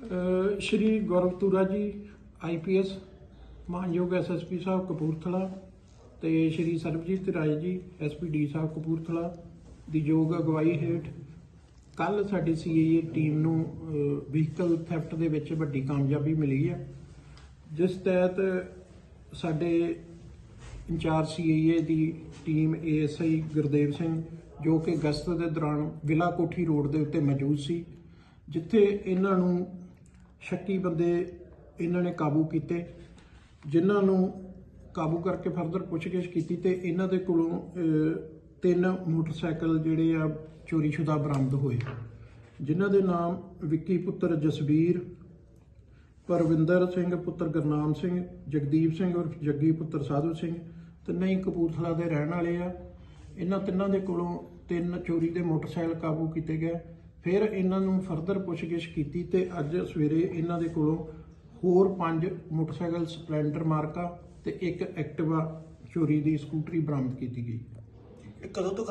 ਅਹ ਸ਼੍ਰੀ ਗੌਰਵ ਤੁਰਾ ਜੀ ਆਈਪੀਐਸ ਮਾਨਯੋਗ ਐਸਐਸਪੀ ਸਾਹਿਬ ਕਪੂਰਥਲਾ ਤੇ ਸ਼੍ਰੀ ਸਰਬਜੀਤ ਰਾਏ ਜੀ ਐਸਪੀਡੀ ਸਾਹਿਬ ਕਪੂਰਥਲਾ ਦੀ ਯੋਗ ਅਗਵਾਈ ਹੇਠ ਕੱਲ ਸਾਡੀ ਸੀਏਏ ਟੀਮ ਨੂੰ ਵਹੀਕਲ ਥੈਫਟ ਦੇ ਵਿੱਚ ਵੱਡੀ ਕਾਮਯਾਬੀ ਮਿਲੀ ਹੈ। ਜਿਸ ਤਹਿਤ ਸਾਡੇ ਇੰਚਾਰਜ ਸੀਏਏ ਦੀ ਟੀਮ ਏਐਸਆਈ ਗੁਰਦੇਵ ਸਿੰਘ, ਜੋ ਕਿ ਗਸ਼ਤ ਦੇ ਦੌਰਾਨ ਵਿਲਾ ਕੋਠੀ ਰੋਡ ਦੇ ਉੱਤੇ ਮੌਜੂਦ ਸੀ, ਜਿੱਥੇ ਇਹਨਾਂ ਨੂੰ ਸ਼ੱਕੀ ਬੰਦੇ ਇਹਨਾਂ ਨੇ ਕਾਬੂ ਕੀਤੇ, ਜਿਨ੍ਹਾਂ ਨੂੰ ਕਾਬੂ ਕਰਕੇ ਫਰਦਰ ਪੁੱਛਗਿੱਛ ਕੀਤੀ ਤੇ ਇਹਨਾਂ ਦੇ ਕੋਲੋਂ ਤਿੰਨ ਮੋਟਰਸਾਈਕਲ ਜਿਹੜੇ ਆ ਚੋਰੀशुदा ਬਰਾਮਦ ਹੋਏ। ਜਿਨ੍ਹਾਂ ਦੇ ਨਾਮ ਵਿੱਕੀ ਪੁੱਤਰ ਜਸਬੀਰ ਪਰਵਿੰਦਰ ਸਿੰਘ ਪੁੱਤਰ ਗੁਰਨਾਮ ਸਿੰਘ, ਜਗਦੀਪ ਸਿੰਘ ਉਰਫ ਜੱਗੀ ਪੁੱਤਰ ਸਾਧੂ ਸਿੰਘ ਤਿੰਨੇ ਨਹੀਂ ਕਪੂਰਥਲਾ ਦੇ ਰਹਿਣ ਵਾਲੇ ਆ। ਇਹਨਾਂ ਤਿੰਨਾਂ ਦੇ ਕੋਲੋਂ ਤਿੰਨ ਚੋਰੀ ਦੇ ਮੋਟਰਸਾਈਕਲ ਕਾਬੂ ਕੀਤੇ ਗਏ। ਫਿਰ ਇਹਨਾਂ ਨੂੰ ਫਰਦਰ ਪੁੱਛਗਿੱਛ ਕੀਤੀ ਤੇ ਅੱਜ ਸਵੇਰੇ ਇਹਨਾਂ ਦੇ ਕੋਲੋਂ ਹੋਰ ਪੰਜ ਮੋਟਰਸਾਈਕਲ ਸਪਲੈਂਡਰ ਮਾਰਕਾ ਤੇ ਇੱਕ ਐਕਟਿਵਾ ਚੋਰੀ ਦੀ ਸਕੂਟਰੀ ਬਰਾਮਦ ਕੀਤੀ ਗਈ। ਇਹ ਕਦੋਂ ਤੋਂ